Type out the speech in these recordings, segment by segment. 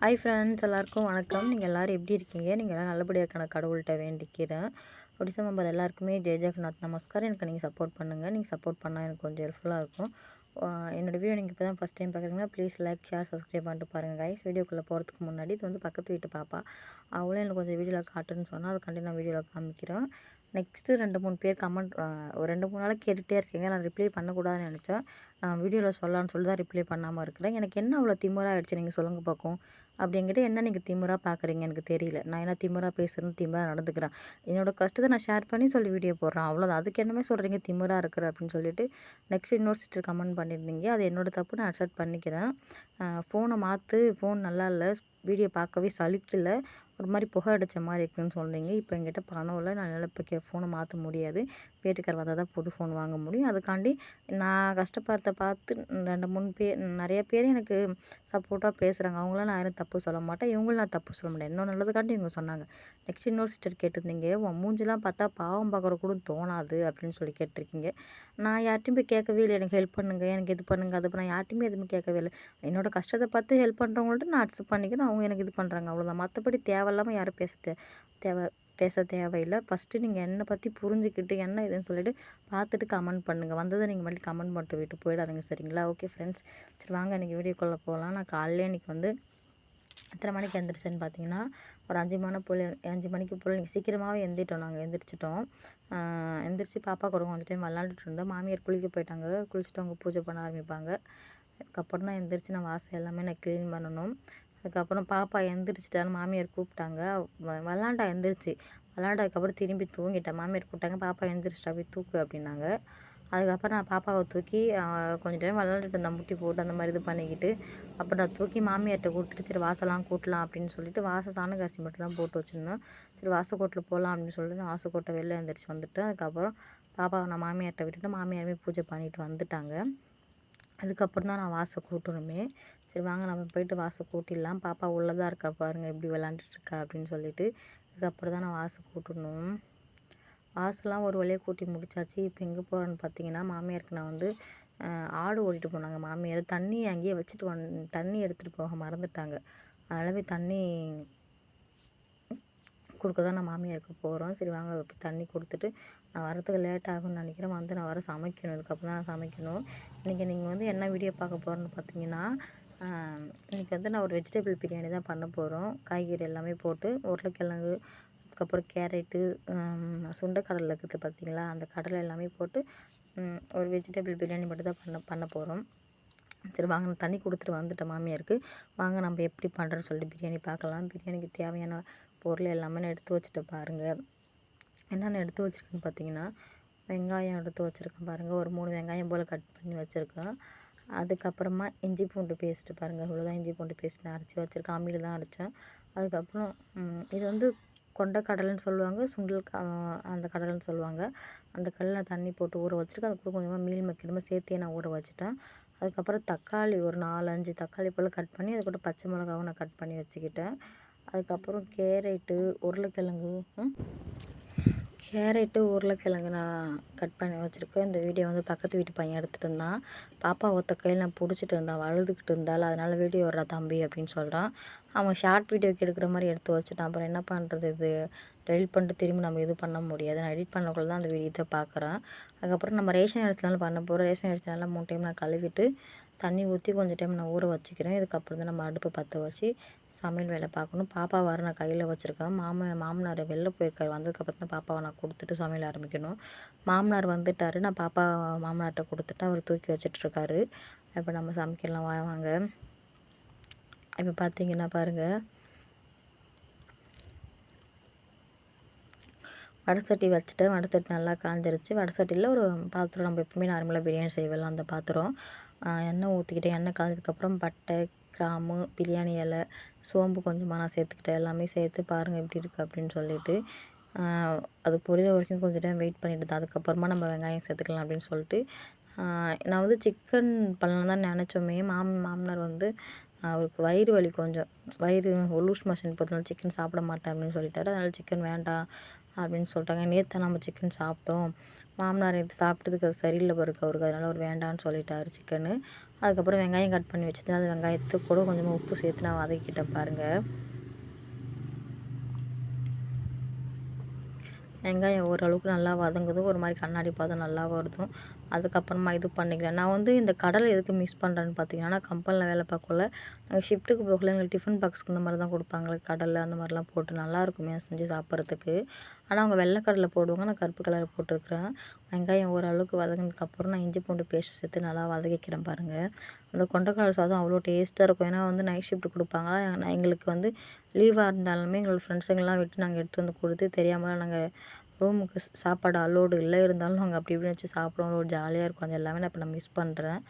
Hi friends எல்லாருக்கும் வணக்கம். நீங்கள் எல்லோரும் எப்படி இருக்கீங்க? நீங்கள் எல்லாம் நல்லபடியாக இருக்கான கடவுள்கிட்ட வேண்டிக்கிறேன். ஒடிசா மெம்பர் எல்லாருக்குமே ஜெய் ஜெகநாத் நமஸ்கார் எனக்கு நீங்கள் சப்போர்ட் பண்ணுங்கள் நீங்கள் சப்போர்ட் பண்ணால் எனக்கு கொஞ்சம் ஹெல்ப்ஃபுல்லாக இருக்கும். என்னோடய வீடியோ நீங்கள் இப்போ தான் ஃபஸ்ட் டைம் பார்க்குறீங்கன்னா ப்ளீஸ் லைக் ஷேர் சப்ஸ்கிரைப் பண்ணிட்டு பாருங்கள் கைஸ் வீடியோக்குள்ளே போகிறதுக்கு முன்னாடி இது வந்து பக்கத்து வீட்டு பாப்பா. அவளும் எனக்கு கொஞ்சம் வீடியோவில் காட்டுன்னு சொன்னால் அதுக்காண்டி நான் வீடியோவில் காமிக்கிறேன். நெக்ஸ்ட்டு ரெண்டு மூணு பேர் கமெண்ட் ஒரு ரெண்டு மூணு நாளைக்கு கேட்டுகிட்டே இருக்கீங்க. நான் ரிப்ளை பண்ணக்கூடாதுன்னு நினச்சேன். நான் வீடியோவில் சொல்லலான்னு சொல்லி தான் ரிப்ளை பண்ணாமல் இருக்கிறேன். எனக்கு என்ன அவ்வளோ திமுறாக ஆகிடுச்சு நீங்கள் சொல்லுங்கள் பார்க்கும் அப்படிங்கிட்ட என்ன நீங்கள் திமுறாக பார்க்குறீங்க எனக்கு தெரியல. நான் என்ன திமுறாக பேசுகிறேன் திமுறாக நடந்துக்கிறேன். என்னோடய கஷ்டத்தை நான் ஷேர் பண்ணி சொல்லி வீடியோ போடுறேன். அவ்வளோதான் அதுக்கு என்னமே சொல்கிறீங்க திமுறாக இருக்கிற அப்படின்னு சொல்லிட்டு நெக்ஸ்ட் இன்னொரு சிஸ்டர் கமெண்ட் பண்ணியிருந்தீங்க. அது என்னோடய தப்பு. நான் அக்செப்ட் பண்ணிக்கிறேன். ஃபோனை மாற்று ஃபோன் நல்லா இல்லை. வீடியோ பார்க்கவே சலிக்கல. ஒரு மாதிரி புகை அடித்த மாதிரி இருக்குதுன்னு சொல்கிறீங்க இப்போ எங்கிட்ட பணம் இல்லை. நான் இப்போ கே ஃபோனை மாற்ற முடியாது. வீட்டுக்கார் வந்தால் தான் புது ஃபோன் வாங்க முடியும். அதுக்காண்டி நான் கஷ்டப்படுறத பார்த்து ரெண்டு மூணு பேர் நிறைய பேர் எனக்கு சப்போர்ட்டாக பேசுகிறாங்க அவங்களாம் நான் யாரும் தப்பு சொல்ல மாட்டேன். இவங்களும் நான் தப்பு சொல்ல மாட்டேன். இன்னும் நல்லதுக்காண்டி இவங்க சொன்னாங்க. நெக்ஸ்ட் இன்னொரு சிஸ்டர் கேட்டிருந்தீங்க. உன் மூஞ்செலாம் பார்த்தா பாவம் பார்க்குற கூட தோணாது அப்படின்னு சொல்லி கேட்டிருக்கீங்க. நான் யார்ட்டையும் போய் கேட்கவே இல்லை. எனக்கு ஹெல்ப் பண்ணுங்கள் எனக்கு இது பண்ணுங்கள் அது நான் யார்ட்டையுமே எதுவுமே கேட்கவே இல்லை. என்னோடய கஷ்டத்தை பார்த்து ஹெல்ப் பண்ணுறவங்கள்ட்ட நான் அக்செப்ட் பண்ணிக்கிறேன். அவங்க எனக்கு இது பண்ணுறாங்க அவ்வளோதான் மற்றபடி தேவையில்லாமல் யாரும் பேச தே தேவை பேச தேவையில்லை. ஃபஸ்ட்டு நீங்கள் என்னை பற்றி புரிஞ்சுக்கிட்டு என்ன இதுன்னு சொல்லிட்டு பார்த்துட்டு கமெண்ட் பண்ணுங்கள் வந்ததை நீங்கள் மறுபடியும் கமெண்ட் பண்ணிட்டு விட்டு போயிடாதீங்க. சரிங்களா? ஓகே ஃப்ரெண்ட்ஸ் சரி வாங்க. இன்றைக்கி வீடியோக்குள்ளே போகலாம். நான் காலையிலே இன்றைக்கி வந்து எத்தனை மணிக்கு எழுந்திரிச்சேன்னு பார்த்தீங்கன்னா ஒரு அஞ்சு மணி போல் அஞ்சு மணிக்கு போல் சீக்கிரமாகவே எழுந்திரிட்டோம் நாங்கள் எழுந்திரிச்சிட்டோம் எந்திரிச்சு பாப்பா கூட கொஞ்சம் டைம் விளாண்டுட்டு இருந்தோம். மாமியார் குளிக்க போயிட்டாங்க. குளிச்சுட்டு அவங்க பூஜை பண்ண ஆரம்பிப்பாங்க. அதுக்கப்புறம் தான் எந்திரிச்சு நான் வாசல் எல்லாமே நான் க்ளீன் பண்ணணும். அதுக்கப்புறம் பாப்பா எழுந்திரிச்சிட்டான்னு மாமியார் கூப்பிட்டாங்க. விளாண்டா எழுந்திரிச்சு விளாண்டதுக்கப்புறம் திரும்பி தூங்கிட்டேன் மாமியார் கூப்பிட்டாங்க. பாப்பா எழுந்திரிச்சிட்டா போய் தூக்கு அப்படின்னாங்க. அதுக்கப்புறம் நான் பாப்பாவை தூக்கி கொஞ்சம் டைம் விளாண்டுட்டு இருந்தேன். முட்டி போட்டு அந்த மாதிரி இது பண்ணிக்கிட்டு. அப்புறம் நான் தூக்கி மாமியார்கிட்ட கொடுத்துட்டு சரி வாசலாம் கூட்டலாம் அப்படின்னு சொல்லிட்டு வாச சாணக்கரிசி மட்டும் தான் போட்டு வச்சுருந்தேன் சரி வாசக்கோட்டில் போகலாம் அப்படின்னு சொல்லிட்டு நான் வாசக்கோட்டை வெளில எழுந்திரிச்சு வந்துட்டு அதுக்கப்புறம் பாப்பாவை நான் மாமியார்கிட்ட விட்டுட்டு மாமியாருமே பூஜை பண்ணிட்டு வந்துட்டாங்க. அதுக்கப்புறம் தான் நான் வாசை கூட்டணுமே. சரி வாங்க நம்ம போயிட்டு வாசை கூட்டிடலாம். பாப்பா உள்ளதாக இருக்கா பாருங்கள் எப்படி விளாண்டுட்டு இருக்கா அப்படின்னு சொல்லிட்டு இதுக்கப்புறம் தான் நான் வாசை கூட்டணும். வாசல்லாம் ஒரு வழியாக கூட்டி முடிச்சாச்சு. இப்போ எங்கே போகிறேன்னு பார்த்தீங்கன்னா மாமியாருக்கு நான் வந்து ஆடு ஓட்டிகிட்டு போனாங்க. மாமியார் தண்ணி அங்கேயே வச்சுட்டு வந் தண்ணி எடுத்துகிட்டு போக மறந்துட்டாங்க. அதனால தண்ணி கொடுக்க தான் நான் மாமியாருக்கு போகிறோம் சரி வாங்க தண்ணி கொடுத்துட்டு நான் வரத்துக்கு லேட் ஆகும்னு நினைக்கிறேன். வந்து நான் வர சமைக்கணும். இதுக்கப்புறம் தான் நான் சமைக்கணும். இன்றைக்கி நீங்கள் வந்து என்ன வீடியோ பார்க்க போகிறேன்னு பார்த்தீங்கன்னா இன்றைக்கி வந்து நான் ஒரு வெஜிடபிள் பிரியாணி தான் பண்ண போகிறோம் காய்கறி எல்லாமே போட்டு உருளைக்கிழங்கு அதுக்கப்புறம் கேரட்டு சுண்டைக்கடலை இருக்குது பார்த்தீங்களா? அந்த கடலை எல்லாமே போட்டு ஒரு வெஜிடபிள் பிரியாணி மட்டும் தான் பண்ண பண்ண போகிறோம் சரி வாங்க நான் தண்ணி கொடுத்துட்டு வந்துட்டேன் மாமியாருக்கு. வாங்க நம்ம எப்படி பண்ணுறோன்னு சொல்லிட்டு பிரியாணி பார்க்கலாம். பிரியாணிக்கு தேவையான பொருள் எல்லாமே நான் எடுத்து வச்சுட்டு பாருங்கள் என்னென்ன எடுத்து வச்சுருக்கேன்னு பார்த்தீங்கன்னா வெங்காயம் எடுத்து வச்சுருக்கேன் பாருங்கள் ஒரு மூணு வெங்காயம் போல் கட் பண்ணி வச்சுருக்கேன். அதுக்கப்புறமா இஞ்சி பூண்டு பேஸ்ட்டு பாருங்கள் இவ்வளோதான் இஞ்சி பூண்டு பேஸ்ட் நான் அரைச்சி வச்சுருக்கேன். அம்மியில் தான் அரைச்சேன். அதுக்கப்புறம் இது வந்து கொண்ட கடலைன்னு சொல்லுவாங்க சுண்டல் அந்த கடலைன்னு சொல்லுவாங்க. அந்த கடலில் தண்ணி போட்டு ஊற வச்சுருக்கேன். அது கூட கொஞ்சமாக மீல் மேக்கருமே சேர்த்தே நான் ஊற வச்சுட்டேன். அதுக்கப்புறம் தக்காளி ஒரு நாலு அஞ்சு தக்காளி போல் கட் பண்ணி அது கூட பச்சை மிளகாவும் நான் கட் பண்ணி வச்சுக்கிட்டேன். அதுக்கப்புறம் கேரட்டு உருளைக்கிழங்கு கேரட்டு உருளைக்கிழங்கு நான் கட் பண்ணி வச்சுருக்கேன். இந்த வீடியோ வந்து பக்கத்து வீட்டு பையன் எடுத்துகிட்டு இருந்தான். பாப்பா ஒத்த கையில் நான் பிடிச்சிட்டு இருந்தான். அழுதுகிட்டு இருந்தால் அதனால் வீடியோ வர்றா தம்பி அப்படின்னு சொல்கிறான் அவன் ஷார்ட் வீடியோக்கு எடுக்கிற மாதிரி எடுத்து வச்சுட்டான். அப்புறம் என்ன பண்ணுறது இது? டெலிட் பண்ணிட்டு திரும்பி நம்ம இது பண்ண முடியாது. நான் எடிட் பண்ணக்குள்ள தான் அந்த வீடியோ பார்க்குறேன் அதுக்கப்புறம் நம்ம ரேஷன் எடுத்துனாலும் பண்ண போகிறோம் ரேஷன் எடுத்தனால மூணு டைம் நான் கழுவிட்டு தண்ணி ஊற்றி கொஞ்சம் டைம் நான் ஊற வச்சுக்கிறேன். இதுக்கப்புறம் தான் நம்ம அடுப்பை பற்ற வச்சு சமையல் வேலை பார்க்கணும். பாப்பாவை நான் கையில் வச்சுருக்கேன். மாம மாமனார் வெளில போயிருக்காரு வந்ததுக்கப்புறம் தான் பாப்பாவை நான் கொடுத்துட்டு சமையல் ஆரம்பிக்கணும். மாமனார் வந்துட்டார். நான் பாப்பா மாமனார்கிட்ட கொடுத்துட்டு அவர் தூக்கி வச்சிட்ருக்காரு இப்போ நம்ம சமைக்கலாம் வாங்க. இப்போ பார்த்தீங்கன்னா பாருங்கள் வடை சட்டி வச்சுட்டேன். வடை சட்டி நல்லா காஞ்சிருச்சு. வடை சட்டியில் ஒரு பாத்திரம் நம்ம எப்பவுமே நார்மலாக பிரியாணி செய்வோம்ல அந்த பாத்திரம். எண்ணெய் ஊற்றிக்கிட்டேன் எண்ணெய் காய்ஞ்சதுக்கப்புறம் பட்டை கிராம்பு பிரியாணி இலை சோம்பு கொஞ்சமாக நான் சேர்த்துக்கிட்டேன். எல்லாமே சேர்த்து பாருங்கள் எப்படி இருக்குது அப்படின்னு சொல்லிட்டு அது பொரியிற வரைக்கும் கொஞ்சம் டைம் வெயிட் பண்ணிவிட்டு தான். அதுக்கப்புறமா நம்ம வெங்காயம் சேர்த்துக்கலாம் அப்படின்னு சொல்லிட்டு நான் வந்து சிக்கன் பண்ணலாம் தான் நினச்சோமே. மாம் மாமனார் வந்து அவருக்கு வயிறு வலி கொஞ்சம். வயிறு லூஸ் மோஷன் போகிறதுனால சிக்கன் சாப்பிட மாட்டேன் அப்படின்னு சொல்லிட்டாரு. அதனால் சிக்கன் வேண்டாம் அப்படின்னு சொல்லிட்டாங்க. நேற்று நம்ம சிக்கன் சாப்பிட்டோம். மாமனார் இது சாப்பிட்டதுக்கு அது சரியில்லை பிறகு அவருக்கு. அதனால் அவர் வேண்டான்னு சொல்லிட்டாரு சிக்கனு அதுக்கப்புறம் வெங்காயம் கட் பண்ணி வச்சுருந்தேன் அது வெங்காயத்து கூட கொஞ்சமாக உப்பு சேர்த்து நான் வதக்கிட்டேன் பாருங்கள் வெங்காயம் ஓரளவுக்கு நல்லா வதங்குது. ஒரு மாதிரி கண்ணாடி பார்த்தா நல்லா வருதும் அதுக்கப்புறமா இது பண்ணிக்கிறேன். நான் வந்து இந்த கடலை எதுக்கு மிஸ் பண்ணுறேன்னு பார்த்தீங்கன்னா நான் கம்பெனியில் வேலை பார்க்கல நாங்கள் ஷிஃப்ட்டுக்கு போகல எங்களுக்கு டிஃபன் பாக்ஸ்க்கு இந்த மாதிரி தான் கொடுப்பாங்களே கடலை அந்த மாதிரிலாம் போட்டு நல்லா இருக்குமே செஞ்சு சாப்பிட்றதுக்கு. ஆனால் அவங்க வெள்ளைக்கடலை போடுவாங்க. நான் கருப்பு கலர் போட்டிருக்கிறேன். வெங்காயம் ஓரளவுக்கு வதங்கினதுக்கப்புறம் நான் இஞ்சி பூண்டு பேஸ்ட் சேர்த்து நல்லா வதக்கிக்கிறேன் பாருங்கள் அந்த கொண்டைக்கடல் சாதம் அவ்வளோ டேஸ்ட்டாக இருக்கும். ஏன்னா வந்து நைட் ஷிஃப்ட் கொடுப்பாங்க. நான் எங்களுக்கு வந்து லீவாக இருந்தாலுமே எங்களோட ஃப்ரெண்ட்ஸுங்கெல்லாம் விட்டு நாங்கள் எடுத்து வந்து கொடுத்து தெரியாமல் நாங்கள் ரூமுக்கு சாப்பாடு அலோடு இல்லை இருந்தாலும் நாங்கள் அப்படி இப்படி வச்சு சாப்பிடுவோம். ஒரு ஜாலியாக இருக்கும். அது எல்லாமே நான் இப்போ நான் மிஸ் பண்ணுறேன்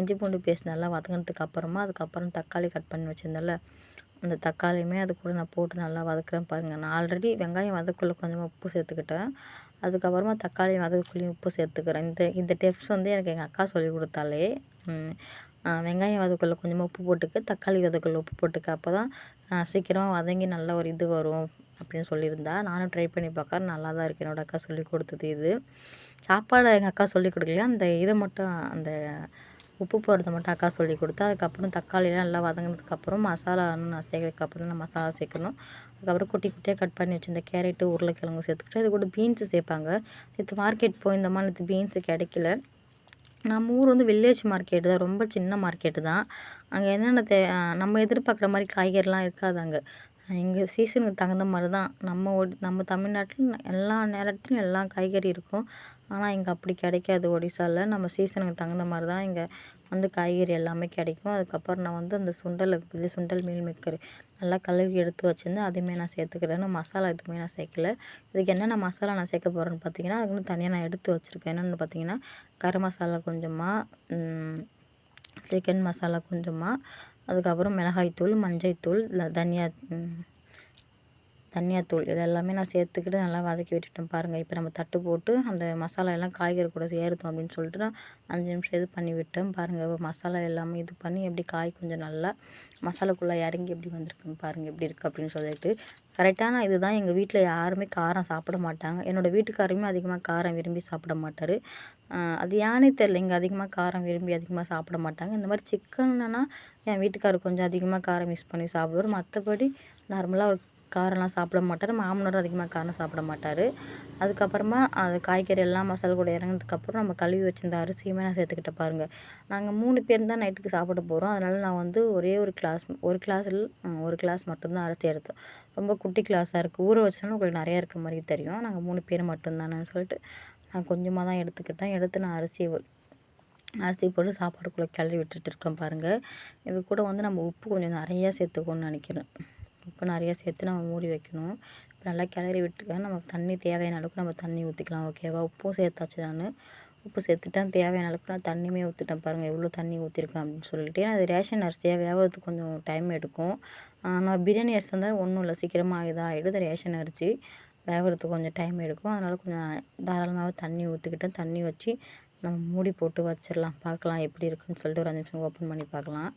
இஞ்சி பூண்டு பேஸ்ட் நல்லா வதங்கினதுக்கு அப்புறமா அதுக்கப்புறம் தக்காளி கட் பண்ணி வச்சுருந்தேன்ல. அந்த தக்காளியுமே அது கூட நான் போட்டு நல்லா வதக்குறேன் பாருங்கள் நான் ஆல்ரெடி வெங்காயம் வதக்குள்ளே கொஞ்சமாக உப்பு சேர்த்துக்கிட்டேன். அதுக்கப்புறமா தக்காளி வதக்குள்ளேயும் உப்பு சேர்த்துக்கிறேன். இந்த இந்த டிப்ஸ் வந்து எனக்கு எங்கள் அக்கா சொல்லி கொடுத்தாலே வெங்காயம் வதக்குள்ளே கொஞ்சமாக உப்பு போட்டுக்க தக்காளி வதக்குள்ளே உப்பு போட்டுக்க அப்போ தான் சீக்கிரமாக வதங்கி நல்ல ஒரு இது வரும் அப்படின்னு சொல்லியிருந்தா நானும் ட்ரை பண்ணி பார்க்க நல்லா தான் இருக்குது என்னோடய அக்கா சொல்லி கொடுத்தது இது. சாப்பாடு எங்கள் அக்கா சொல்லி கொடுக்கலையா? அந்த இதை மட்டும் அந்த உப்பு போடுறத மட்டும் அக்கா சொல்லி கொடுத்தா அதுக்கப்புறம் தக்காளியெலாம் நல்லா வதங்கினதுக்கப்புறம் மசாலா நான் சேர்க்கறதுக்கப்புறம் தான் மசாலா சேர்க்கணும். அதுக்கப்புறம் குட்டி குட்டியாக கட் பண்ணி வச்சுருந்த கேரட்டு உருளைக்கிழங்கு சேர்த்துக்கிட்டு அது கூட பீன்ஸு சேர்ப்பாங்க. நேற்று மார்க்கெட் போயிருந்தோமா நேற்று பீன்ஸு கிடைக்கல. நம்ம ஊர் வந்து வில்லேஜ் மார்க்கெட்டு தான் ரொம்ப சின்ன மார்க்கெட்டு தான். அங்கே என்னென்ன தே நம்ம எதிர்பார்க்குற மாதிரி காய்கறிலாம் இருக்காது அங்கே. எங்கள் சீசனுக்கு தகுந்த மாதிரி தான். நம்ம நம்ம தமிழ்நாட்டில் எல்லா நேரத்துலையும் எல்லா காய்கறி இருக்கும். ஆனால் இங்கே அப்படி கிடைக்காது ஒடிசாவில் நம்ம சீசனுக்கு தகுந்த மாதிரி தான் இங்கே வந்து காய்கறி எல்லாமே கிடைக்கும். அதுக்கப்புறம் நான் வந்து அந்த சுண்டல் இருக்குது சுண்டல் மீல் மேக்கர் நல்லா கழுவி எடுத்து வச்சுருந்து அதையுமே நான் சேர்த்துக்கிறேன். மசாலா எதுவுமே நான் சேர்க்கல. இதுக்கு என்னென்ன மசாலா நான் சேர்க்க போகிறேன்னு பார்த்தீங்கன்னா அதுக்குன்னு தனியாக நான் எடுத்து வச்சுருக்கேன். என்னென்னு பார்த்தீங்கன்னா கரம் மசாலா கொஞ்சமாக சிக்கன் மசாலா கொஞ்சமாக அதுக்கப்புறம் மிளகாய்த்தூள் மஞ்சள்தூள் தனியா தனியாத்தூள் இது எல்லாமே நான் சேர்த்துக்கிட்டு நல்லா வதக்கி விட்டுட்டேன் பாருங்கள் இப்போ நம்ம தட்டு போட்டு அந்த மசாலா எல்லாம் காய்கறி கூட ஏறுத்தோம் அப்படின்னு சொல்லிட்டு நான் அஞ்சு நிமிஷம் இது பண்ணி விட்டேன். பாருங்கள் மசாலா எல்லாமே இது பண்ணி எப்படி காய் கொஞ்சம் நல்லா மசாலாக்குள்ளே இறங்கி எப்படி வந்திருக்குன்னு பாருங்கள் எப்படி இருக்குது அப்படின்னு சொல்லிட்டு. கரெக்டான இதுதான். எங்கள் வீட்டில் யாருமே காரம் சாப்பிட மாட்டாங்க. என்னோடய வீட்டுக்காரருமே அதிகமாக காரம் விரும்பி சாப்பிட மாட்டார். அது ஏன்னே தெரில இங்கே அதிகமாக காரம் விரும்பி அதிகமாக சாப்பிட மாட்டாங்க. இந்த மாதிரி சிக்கன்னா என் வீட்டுக்காரர் கொஞ்சம் அதிகமாக காரம் மிஸ் பண்ணி சாப்பிடுவார். மற்றபடி நார்மலாக ஒரு காரம்லாம் சாப்பிட மாட்டார். மாமனாரும் அதிகமாக காரம் சாப்பிட மாட்டார். அதுக்கப்புறமா அது காய்கறி எல்லாம் மசாலா கூட இறங்கினதுக்கப்புறம் நம்ம கழுவி வச்சிருந்த அரிசியுமே நான் சேர்த்துக்கிட்ட பாருங்கள் நாங்கள் மூணு பேர் தான் நைட்டுக்கு சாப்பிட போகிறோம் அதனால் நான் வந்து ஒரே ஒரு கிளாஸ் ஒரு கிளாஸில் ஒரு கிளாஸ் மட்டும்தான் அரிசி எடுத்தோம். ரொம்ப குட்டி கிளாஸாக இருக்குது ஊற வச்சாலும் உங்களுக்கு நிறையா இருக்க மாதிரி தெரியும். நாங்கள் மூணு பேர் மட்டும்தானு சொல்லிட்டு நான் கொஞ்சமாக தான் எடுத்துக்கிட்டேன். எடுத்து நான் அரிசி அரிசி போட்டு சாப்பாடுக்குள்ளே கிளறி விட்டுட்டு இருக்கோம் பாருங்கள் இது கூட வந்து நம்ம உப்பு கொஞ்சம் நிறையா சேர்த்துக்கோன்னு நினைக்கிறேன். உப்பு நிறையா சேர்த்து நம்ம மூடி வைக்கணும். இப்போ நல்லா கிளறி விட்டுருக்கேன் நம்ம தண்ணி தேவையான அளவுக்கு நம்ம தண்ணி ஊற்றிக்கலாம் ஓகேவா உப்பும் சேர்த்தாச்சு நான். உப்பு சேர்த்துட்டேன் தேவையான அளவுக்கு நான் தண்ணியுமே ஊற்றிட்டேன் பாருங்கள் எவ்வளோ தண்ணி ஊற்றிருக்கேன் அப்படின்னு சொல்லிட்டு. அது ரேஷன் அரிசியாக வேகிறதுக்கு கொஞ்சம் டைம் எடுக்கும். ஆனால் பிரியாணி அரிசி இருந்தால் ஒன்றும் இல்லை சீக்கிரமாக இதாக ஆகிடுது ரேஷன் அரிசி வேகிறதுக்கு கொஞ்சம் டைம் எடுக்கும். அதனால் கொஞ்சம் தாராளமாக தண்ணி ஊற்றிக்கிட்டேன் தண்ணி வச்சு நம்ம மூடி போட்டு வச்சிடலாம். பார்க்கலாம் எப்படி இருக்குன்னு சொல்லிட்டு ஒரு அஞ்சு நிமிஷம் ஓப்பன் பண்ணி பார்க்கலாம்.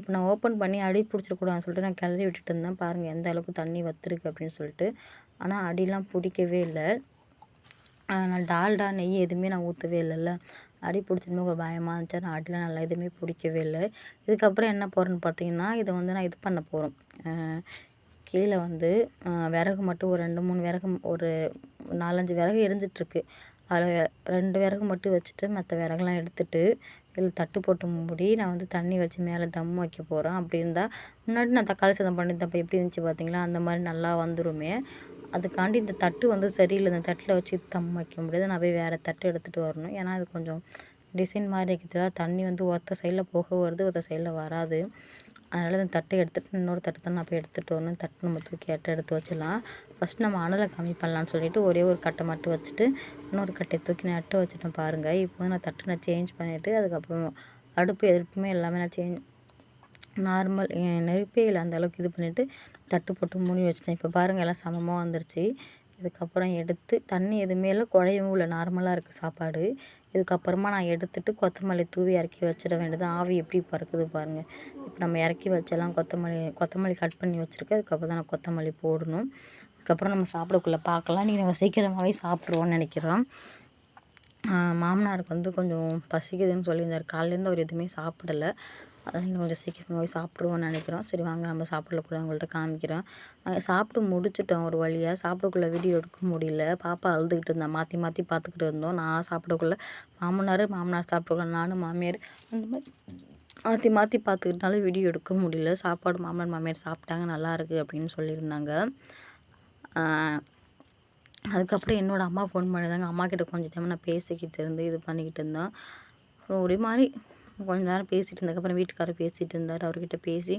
இப்போ நான் ஓப்பன் பண்ணி அடி பிடிச்சிடக்கூடாதுன்னு சொல்லிட்டு நான் கிளறி விட்டுட்டு இருந்தேன். பாருங்கள் எந்த அளவுக்கு தண்ணி வத்துருக்கு அப்படின்னு சொல்லிட்டு. ஆனால் அடிலாம் பிடிக்கவே இல்லை. நான் டால்டா நெய் எதுவுமே நான் ஊற்றவே இல்லைல்ல. அடி பிடிச்சிருந்தோம் ஒரு பயமாக இருந்துச்சு. நான் அடிலாம் நல்லா எதுவுமே பிடிக்கவே இல்லை. இதுக்கப்புறம் என்ன போகிறேன்னு பார்த்தீங்கன்னா இதை வந்து நான் இது பண்ண போகிறோம் கீழே வந்து விறகு மட்டும் ஒரு ரெண்டு மூணு விறகு ஒரு நாலஞ்சு விறகு எரிஞ்சிட்ருக்கு அதில் ரெண்டு விறகு மட்டும் வச்சுட்டு மற்ற விறகுலாம் எடுத்துட்டு இதில் தட்டு போட்டு மூடி நான் வந்து தண்ணி வச்சு மேலே தம் வைக்க போகிறேன் அப்படி இருந்தால் முன்னாடி நான் தக்காளி சாதம் பண்ணியிருந்தப்போ எப்படி இருந்துச்சு பார்த்தீங்களா அந்த மாதிரி நல்லா வந்துருமே. அதுக்காண்டி இந்த தட்டு வந்து சரியில்லை. இந்த தட்டில் வச்சு தம் வைக்க முடியாது. நான் போய் வேறு தட்டு எடுத்துகிட்டு வரணும். ஏன்னா அது கொஞ்சம் டிசைன் மாதிரி இருக்கிறதா தண்ணி வந்து ஒத்த சைடில் போக வருது ஒத்த சைடில் வராது. அதனால் இந்த தட்டை எடுத்துகிட்டு இன்னொரு தட்டை தான் நான் போய் எடுத்துகிட்டு வரணும். தட்டு நம்ம தூக்கி அட்டை எடுத்து வச்சிடலாம். ஃபஸ்ட் நம்ம அனலை கம்மி பண்ணலான்னு சொல்லிட்டு ஒரே ஒரு கட்டை மட்டும் வச்சுட்டு இன்னொரு கட்டையை தூக்கி நான் அட்டை வச்சுட்டேன் பாருங்கள் இப்போ நான் தட்டு நான் சேஞ்ச் பண்ணிவிட்டு அதுக்கப்புறம் அடுப்பு எதிர்ப்புமே எல்லாமே நான் சேஞ்ச் நார்மல் நெருப்பே இல்லை அந்த அளவுக்கு இது பண்ணிவிட்டு தட்டு போட்டு மூடி வச்சுட்டேன். இப்போ பாருங்கள் எல்லாம் சமமாக வந்துருச்சு. இதுக்கப்புறம் எடுத்து தண்ணி எதுவுமே இல்லை. குழையவும் இல்லை. நார்மலாக இருக்குது சாப்பாடு. இதுக்கப்புறமா நான் எடுத்துட்டு கொத்தமல்லி தூவி இறக்கி வச்சிட வேண்டியது. ஆவி எப்படி பறக்குது பாருங்கள் இப்போ நம்ம இறக்கி வச்செல்லாம் கொத்தமல்லி கொத்தமல்லி கட் பண்ணி வச்சுருக்கேன். அதுக்கப்புறம் தான் நான் கொத்தமல்லி போடணும். அதுக்கப்புறம் நம்ம சாப்பிடக்குள்ளே பார்க்கலாம். நீங்கள் நம்ம சீக்கிரமாகவே சாப்பிட்ருவோன்னு நினைக்கிறோம். மாமனாருக்கு வந்து கொஞ்சம் பசிக்குதுன்னு சொல்லியிருந்தார். காலையிலேருந்து அவர் எதுவுமே சாப்பிடலை. அதனால் கொஞ்சம் சீக்கிரமாக போய் சாப்பிட்ருவோன்னு நினைக்கிறோம். சரி வாங்க நம்ம சாப்பிடக்குள்ள அவங்கள்ட்ட காமிக்கிறோம் நாங்கள் சாப்பிட்டு முடிச்சிட்டோம் ஒரு வழியாக சாப்பிடக்குள்ள வீடியோ எடுக்க முடியல. பாப்பா அழுதுகிட்டு இருந்தா. மாற்றி மாற்றி பார்த்துக்கிட்டு இருந்தோம். நான் சாப்பிடக்குள்ள மாமனார் மாமனார் சாப்பிடக்குள்ள நானும் மாமியார் அந்த மாதிரி மாற்றி மாற்றி பார்த்துக்கிட்டனால வீடியோ எடுக்க முடியல. சாப்பாடு மாமனார் மாமியார் சாப்பிட்டாங்க. நல்லா இருக்குது அப்படின்னு சொல்லியிருந்தாங்க. அதுக்கப்புறம் என்னோடய அம்மா ஃபோன் பண்ணியிருந்தாங்க. அம்மா கிட்ட கொஞ்சம் டைம் நான் பேசிக்கிட்டு இருந்து இது பண்ணிக்கிட்டு இருந்தோம் ஒரே மாதிரி கொஞ்ச நேரம் பேசிகிட்டு இருந்ததுக்கப்புறம் வீட்டுக்காரர் பேசிகிட்டு இருந்தார் அவர்கிட்ட பேசி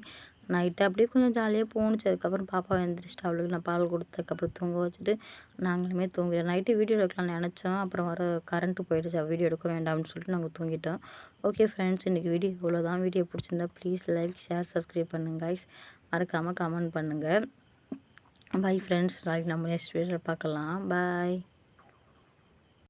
நைட்டு அப்படியே கொஞ்சம் ஜாலியாக போணுச்சு. அதுக்கப்புறம் பாப்பா எழுந்திரிச்சிட்டு அவளுக்கு நான் பால் கொடுத்ததுக்கப்புறம் தூங்க வச்சுட்டு நாங்களுமே தூங்கிட்டோம். நைட்டு வீடியோ எடுக்கலாம்னு நினச்சோம். அப்புறம் வர கரண்ட்டு போயிடுச்சு. வீடியோ எடுக்க வேண்டாம்னு சொல்லிட்டு நாங்கள் தூங்கிட்டோம். ஓகே ஃப்ரெண்ட்ஸ் இன்றைக்கி வீடியோ இவ்வளோ தான் வீடியோ பிடிச்சிருந்தா ப்ளீஸ் லைக் ஷேர் சப்ஸ்கிரைப் பண்ணுங்கள் கைஸ் மறக்காமல் கமெண்ட் பண்ணுங்கள் பாய் ஃப்ரெண்ட்ஸ் நாளைக்கு நம்ம நெக்ஸ்ட் வீடியோவில் பார்க்கலாம். பாய்